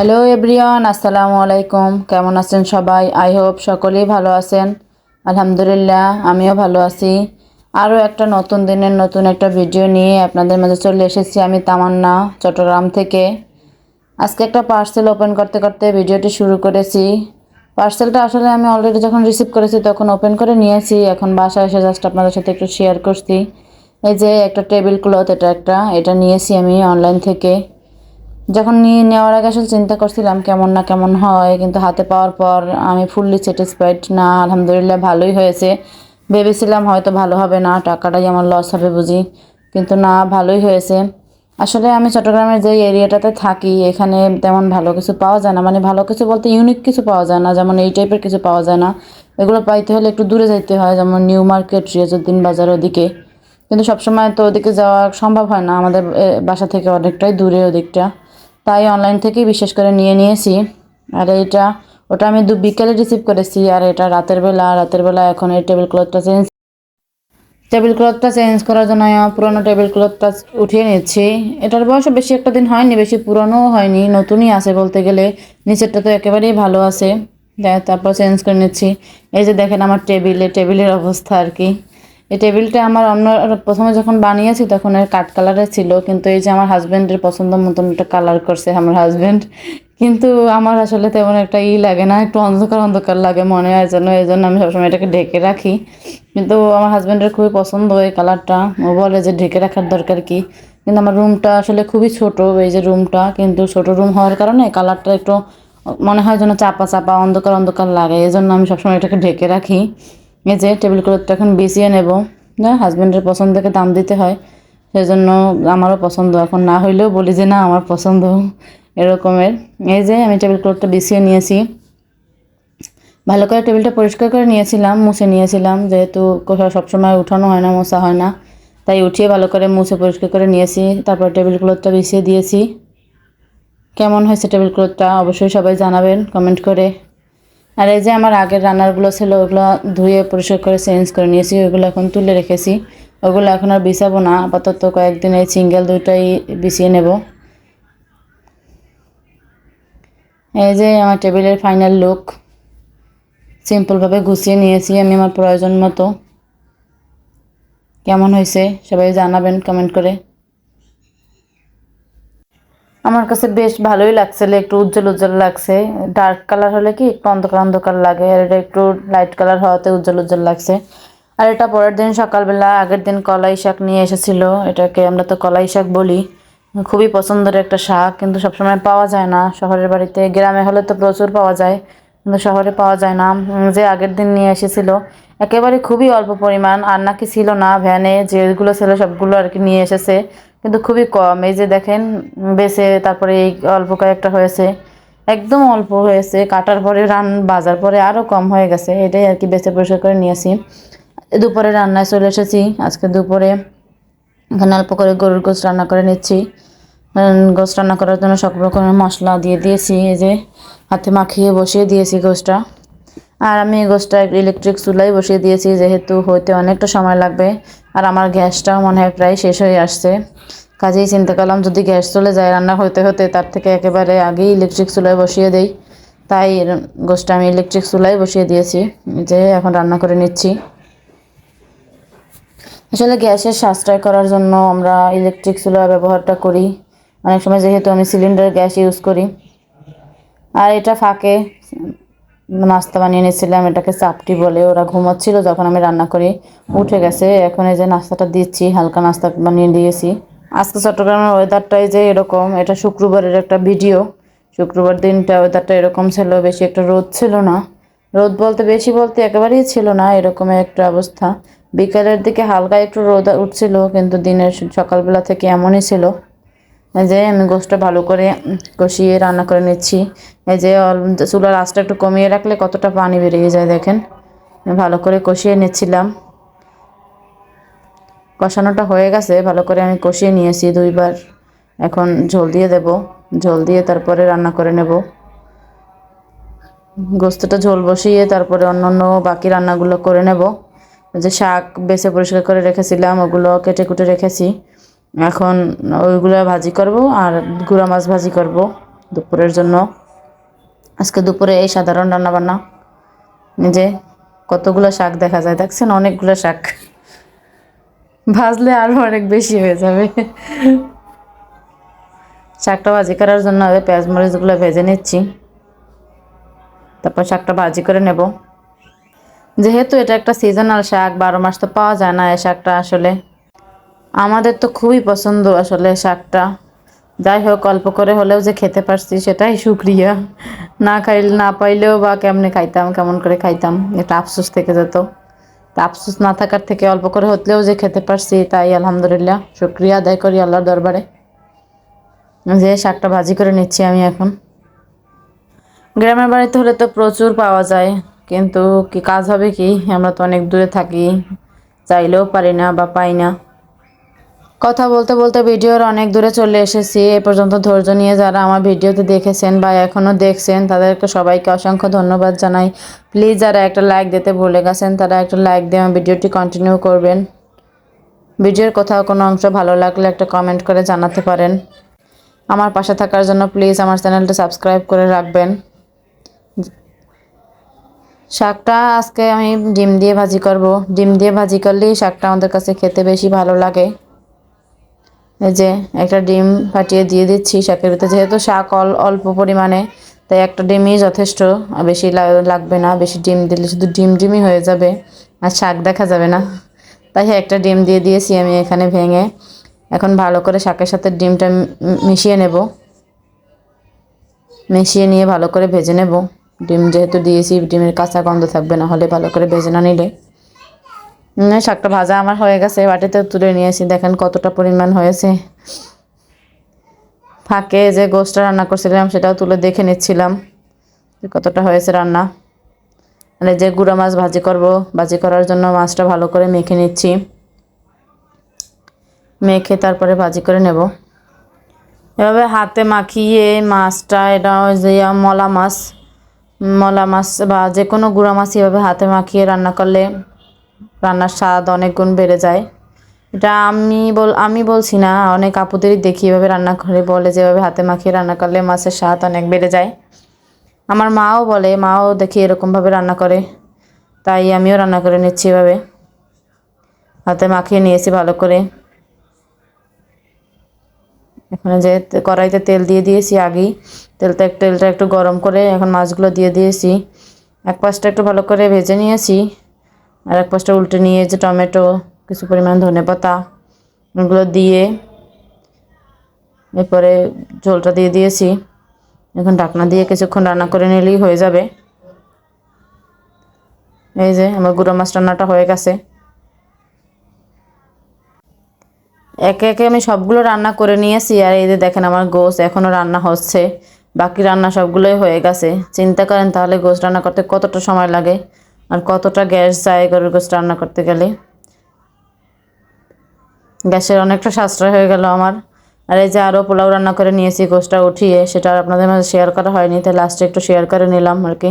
Hello everyone আসসালামু আলাইকুম কেমন আছেন সবাই? আই হোপ সকলেই ভালো আছেন। আলহামদুলিল্লাহ, আমিও ভালো আছি। আরও একটা নতুন দিনের নতুন একটা ভিডিও নিয়ে আপনাদের মাঝে চলে এসেছি আমি তামান্না চট্টগ্রাম থেকে। আজকে একটা পার্সেল ওপেন করতে করতে ভিডিওটি শুরু করেছি। পার্সেলটা আসলে আমি অলরেডি যখন রিসিভ করেছি, তখন ওপেন করে নিয়েছি। এখন বাসায় এসে জাস্ট আপনাদের সাথে একটু শেয়ার করছি। এই যে একটা টেবিল ক্লথ এটা একটা। এটা নিয়েছি আমি অনলাইন থেকে। যখন নিয়ে নেওয়ার আগে আসলে চিন্তা করছিলাম কেমন না কেমন হয়, কিন্তু হাতে পাওয়ার পর আমি ফুললি স্যাটিসফাইড না, আলহামদুলিল্লাহ ভালোই হয়েছে। ভেবেছিলাম হয়তো ভালো হবে না, টাকাটাই আমার লস হবে বুঝি, কিন্তু না, ভালোই হয়েছে। আসলে আমি চট্টগ্রামের যে এরিয়াটাতে থাকি, এখানে তেমন ভালো কিছু পাওয়া যায় না। মানে ভালো কিছু বলতে ইউনিক কিছু পাওয়া যায় না, যেমন এই টাইপের কিছু পাওয়া যায় না। এগুলো পাইতে হলে একটু দূরে যাইতে হয়, যেমন নিউ মার্কেট রিয়াজুদ্দিন বাজার ওদিকে। কিন্তু সবসময় তো ওদিকে যাওয়া সম্ভব হয় না, আমাদের বাসা থেকে অনেকটাই দূরে ওদিকটা। তাই অনলাইন থেকেই বিশেষ করে নিয়ে নিয়েছি। আর এইটা, ওটা আমি দু বিকেলে রিসিভ করেছি, আর এটা রাতের বেলা রাতের বেলা এখন এই টেবিল ক্লথটা চেঞ্জ টেবিল ক্লথটা চেঞ্জ করার জন্য পুরোনো টেবিল ক্লথটা উঠিয়ে নিচ্ছি। এটার বয়স বেশি একটা দিন হয়নি, বেশি পুরনোও হয়নি, নতুনই আছে বলতে গেলে। নিচেরটা তো একেবারেই ভালো আছে। তারপর চেঞ্জ করে নিচ্ছি। এই যে দেখেন আমার টেবিলে টেবিলের অবস্থা আর কি। এই টেবিলটা আমার অন্য প্রথমে যখন বানিয়েছি তখন এর কাঠ কালারের ছিল, কিন্তু এই যে আমার হাজব্যান্ডের পছন্দ মতন একটা কালার করছে আমার হাজব্যান্ড কিন্তু আমার আসলে তেমন একটা ই লাগে না, একটু অন্ধকার অন্ধকার লাগে মনে হয় যেন, এই জন্য আমি সবসময় এটাকে ঢেকে রাখি। কিন্তু আমার হাজব্যান্ডের খুবই পছন্দ এই কালারটা ও বলে যে ঢেকে রাখার দরকার কি? কিন্তু আমার রুমটা আসলে খুবই ছোট, এই যে রুমটা কিন্তু ছোট রুম হওয়ার কারণে কালারটা একটু মনে হয় যেন চাপা চাপা, অন্ধকার অন্ধকার লাগে, এই জন্য আমি সবসময় এটাকে ঢেকে রাখি। এই যে টেবিল ক্লথটা এখন বিছিয়ে নেব। না হাজব্যান্ডের পছন্দকে দাম দিতে হয় সেই জন্য আমারও পছন্দ। এখন না হইলেও বলি যে, না, আমার পছন্দ। এরকমের। এই যে আমি টেবিল ক্লথটা বিছিয়ে নিয়েছি। ভালো করে টেবিলটা পরিষ্কার করে নিয়েছিলাম, মুছে নিয়েছিলাম। যেহেতু কোথাও সবসময় উঠানো হয় না, মোছা হয় না, তাই উঠিয়ে ভালো করে মুছে পরিষ্কার করে নিয়েছি। তারপর টেবিল ক্লথটা বিছিয়ে দিয়েছি। কেমন হয়েছে টেবিল ক্লথটা অবশ্যই সবাই জানাবেন কমেন্ট করে। আর এই যে আমার আগের রান্নারগুলো ছিল, ওগুলো ধুয়ে পরিষ্কার করে চেঞ্জ করে নিয়েছি ওগুলো এখন তুলে রেখেছি। ওগুলো এখন আর বিছাবো না, আপাতত কয়েকদিন এই সিঙ্গেল দুইটাই বিছিয়ে নেব। এই যে আমার টেবিলের ফাইনাল লুক সিম্পলভাবে গুছিয়ে নিয়েছি আমি আমার প্রয়োজন মতো। কেমন হয়েছে সবাই জানাবেন কমেন্ট করে। আমার কাছে বেশ ভালোই লাগছিল একটু উজ্জ্বল উজ্জ্বল লাগছে। ডার্ক কালার হলে কি একটু অন্ধকার অন্ধকার লাগে, আর এটা একটু লাইট কালার হওয়াতে উজ্জ্বল উজ্জ্বল লাগছে। আর এটা পরের দিন সকালবেলা, আগের দিন কলাই শাক নিয়ে এসেছিল, এটাকে আমরা তো কলাই শাক বলি। খুবই পছন্দের একটা শাক, কিন্তু সবসময় পাওয়া যায় না। শহরের বাড়িতে, গ্রামে হলে তো প্রচুর পাওয়া যায়, কিন্তু শহরে পাওয়া যায় না। যে আগের দিন নিয়ে এসেছিল, একেবারে খুবই অল্প পরিমাণ, আর নাকি ছিল না ভ্যানে যেগুলো ছিল সবগুলো আর কি নিয়ে এসেছে। কিন্তু খুবই কম। এই যে দেখেন বেছে তারপরে এই অল্প কয়েকটা হয়েছে। একদম অল্প হয়েছে। কাটার পরে রান, বাজার পরে আরও কম হয়ে গেছে। এটাই আর কি বেছে পরিষ্কার করে নিয়েছি দুপুরে রান্নায় চলে এসেছি। আজকে দুপুরে এখানে অল্প করে গরুর গোস রান্না করে নিচ্ছি। গোস রান্না করার জন্য সব রকমের মশলা দিয়ে দিয়েছি। এই যে হাতে মাখিয়ে বসিয়ে দিয়েছি গোসটা আর আমি গোসটা ইলেকট্রিক চুলাই বসিয়ে দিয়েছি, যেহেতু হইতে অনেকটা সময় লাগবে। আর আমার গ্যাসটাও মনে হয় প্রায় শেষ হয়ে আসছে। কাজেই চিন্তা করলাম, যদি গ্যাস চলে যায় রান্না হতে হতে তার থেকে একেবারে আগেই ইলেকট্রিক চুলায় বসিয়ে দেই। তাই গোসটা আমি ইলেকট্রিক চুলায় বসিয়ে দিয়েছি, যে এখন রান্না করে নিচ্ছি। আসলে গ্যাসের সাশ্রয় করার জন্য আমরা ইলেকট্রিক চুলা ব্যবহারটা করি। অনেক সময় যেহেতু আমি সিলিন্ডার গ্যাস ইউজ করি। আর এটা ফাঁকে নাস্তা বানিয়ে নিয়েছিলাম এটাকে চাপটি বলে ওরা ঘুমাচ্ছিল যখন আমি রান্না করি উঠে গেছে। এখন এই যে নাস্তাটা দিচ্ছি, হালকা নাস্তা বানিয়ে দিয়েছি। আজকে চট্টগ্রামের ওয়েদারটাই যে এরকম, এটা শুক্রবারের একটা ভিডিও শুক্রবার দিনটা ওয়েদারটা এরকম ছিল, বেশি একটা রোদ ছিল না। রোদ বলতে, বেশি বলতে একেবারেই ছিল না এরকম একটা অবস্থা। বিকালের দিকে হালকা একটু রোদ উঠছিল, কিন্তু দিনের সকালবেলা থেকে এমনই ছিল। এই যে আমি গোষ্ঠটা ভালো করে কষিয়ে রান্না করে নিচ্ছি। এই যে চুলার আঁচটা একটু কমিয়ে রাখলে কতটা পানি বেরিয়ে যায় দেখেন। ভালো করে কষিয়ে নিচ্ছিলাম। কষানোটা হয়ে গেছে, ভালো করে আমি কষিয়ে নিয়েছি দুইবার। এখন ঝোল দিয়ে দেব। ঝোল দিয়ে তারপরে রান্না করে নেব। গোস্তটা ঝোল বসিয়ে তারপরে অন্য অন্য বাকি রান্নাগুলো করে নেব। যে শাক বেছে পরিষ্কার করে রেখেছিলাম, ওগুলো কেটে কুটে রেখেছি। এখন ওইগুলো ভাজি করব আর গুঁড়া মাছ ভাজি করব দুপুরের জন্য। আজকে দুপুরে এই সাধারণ রান্নাবান্না। যে কতগুলো শাক দেখা যায়, দেখছেন? অনেকগুলো শাক। ভাজলে আরও অনেক বেশি হয়ে যাবে। শাকটা ভাজি করার জন্য আগে পেঁয়াজ মরিচগুলো ভেজে নিচ্ছি। তারপর শাকটা ভাজি করে নেব। যেহেতু এটা একটা সিজনাল শাক, বারো মাস তো পাওয়া যায় না এই শাকটা আসলে। আমাদের তো খুবই পছন্দ আসলে শাকটা। যাই হোক, অল্প করে হলেও যে খেতে পারছি সেটাই শুক্রিয়া না খাইলে, না পাইলেও বা কেমনে খাইতাম, কেমন করে খাইতাম, এটা আফসোস থেকে যেত। তা আফসোস না থাকার থেকে অল্প করে হতলেও যে খেতে পারছি তাই আলহামদুলিল্লাহ শুক্রিয়া আদায় করি আল্লাহর দরবারে। যে শাকটা ভাজি করে নিচ্ছি আমি এখন। গ্রামের বাড়িতে হলে তো প্রচুর পাওয়া যায়, কিন্তু কি কাজ হবে কি? আমরা তো অনেক দূরে থাকি, চাইলেও পারি না বা পাই না। কথা বলতে বলতে ভিডিওর অনেক দূরে চলে এসেছি। এ পর্যন্ত ধৈর্য নিয়ে যারা আমার ভিডিওতে দেখেছেন বা এখনও দেখছেন, তাদেরকে সবাইকে অসংখ্য ধন্যবাদ জানাই। প্লিজ যারা একটা লাইক দিতে ভুলে গেছেন, তারা একটা লাইক দিয়ে আমার ভিডিওটি কন্টিনিউ করবেন। ভিডিওর কোথাও কোনো অংশ ভালো লাগলে একটা কমেন্ট করে জানাতে পারেন। আমার পাশে থাকার জন্য প্লিজ আমার চ্যানেলটা সাবস্ক্রাইব করে রাখবেন। শাকটা আজকে আমি ডিম দিয়ে ভাজি করব। ডিম দিয়ে ভাজি করলেই শাকটা আমাদের কাছে খেতে বেশি ভালো লাগে। এই যে একটা ডিম ফাটিয়ে দিয়ে দিচ্ছি শাকের ভিতরে। যেহেতু শাক অল, অল্প পরিমাণে, তাই একটা ডিমই যথেষ্ট। আর বেশি লাগবে না, বেশি ডিম দিলে শুধু ডিম ডিমই হয়ে যাবে, আর শাক দেখা যাবে না। তাই একটা ডিম দিয়ে দিয়েছি আমি এখানে ভেঙে। এখন ভালো করে শাকের সাথে ডিমটা মিশিয়ে নেব। মিশিয়ে নিয়ে ভালো করে ভেজে নেব। ডিম যেহেতু দিয়েছি, ডিমের কাঁচা গন্ধ থাকবে, না হলে ভালো করে ভেজে না নিলে। শাকটা ভাজা আমার হয়ে গেছে বাটিতে তুলে নিয়েছি দেখেন কতটা পরিমাণ হয়েছে। ফাঁকে যে গোষ্ঠটা রান্না করছিলাম, সেটাও তুলে দেখে নিচ্ছিলাম কতটা হয়েছে রান্না। মানে যে গুঁড়া মাছ ভাজি করব, ভাজি করার জন্য মাছটা ভালো করে মেখে নিচ্ছি। মেখে তারপরে ভাজি করে নেব। এভাবে হাতে মাখিয়ে মাছটা, এটা যে মলা মাছ মলা মাছ বা যে কোনো গুঁড়া মাছ এভাবে হাতে মাখিয়ে রান্না করলে রান্নার স্বাদ অনেক গুণ বেড়ে যায়। এটা আমি বল, আমি বলছি না, অনেক আপুদেরই দেখি এভাবে রান্না করে, বলে যেভাবে হাতে মাখিয়ে রান্না করলে মাছের স্বাদ অনেক বেড়ে যায়। আমার মাও বলে, মাও দেখি এরকমভাবে রান্না করে, তাই আমিও রান্না করে নিচ্ছি এভাবে। হাতে মাখিয়ে নিয়েছি ভালো করে। এখানে যে কড়াইতে তেল দিয়ে দিয়েছি আগেই, তেলটা তেলটা একটু গরম করে এখন মাছগুলো দিয়ে দিয়েছি। এক পাশটা একটু ভালো করে ভেজে নিয়েছি। আর এক পাশটা উল্টে নিয়ে যে টমেটো, কিছু পরিমাণ ধনে পাতা এগুলো দিয়ে এরপরে ঝোলটা দিয়ে দিয়েছি। এখন ঢাকনা দিয়ে কিছুক্ষণ রান্না করে নিলেই হয়ে যাবে। এই যে আমার গুঁড়ো মাছ রান্নাটা হয়ে গেছে। একে একে আমি সবগুলো রান্না করে নিয়েছি আর এই যে দেখেন আমার গোস এখনও রান্না হচ্ছে। বাকি রান্না সবগুলোই হয়ে গেছে। চিন্তা করেন তাহলে গোস রান্না করতে কতটা সময় লাগে? আর কতটা গ্যাস যায় গরুর গোস্ত রান্না করতে গেলে? গ্যাসের অনেকটা সাশ্রয় হয়ে গেল আমার। আর এই যে আরও পোলাও রান্না করে নিয়েছি গোস্তটা উঠিয়ে, সেটা আর আপনাদের মাঝে শেয়ার করা হয়নি, তাই লাস্টে একটু শেয়ার করে নিলাম আর কি।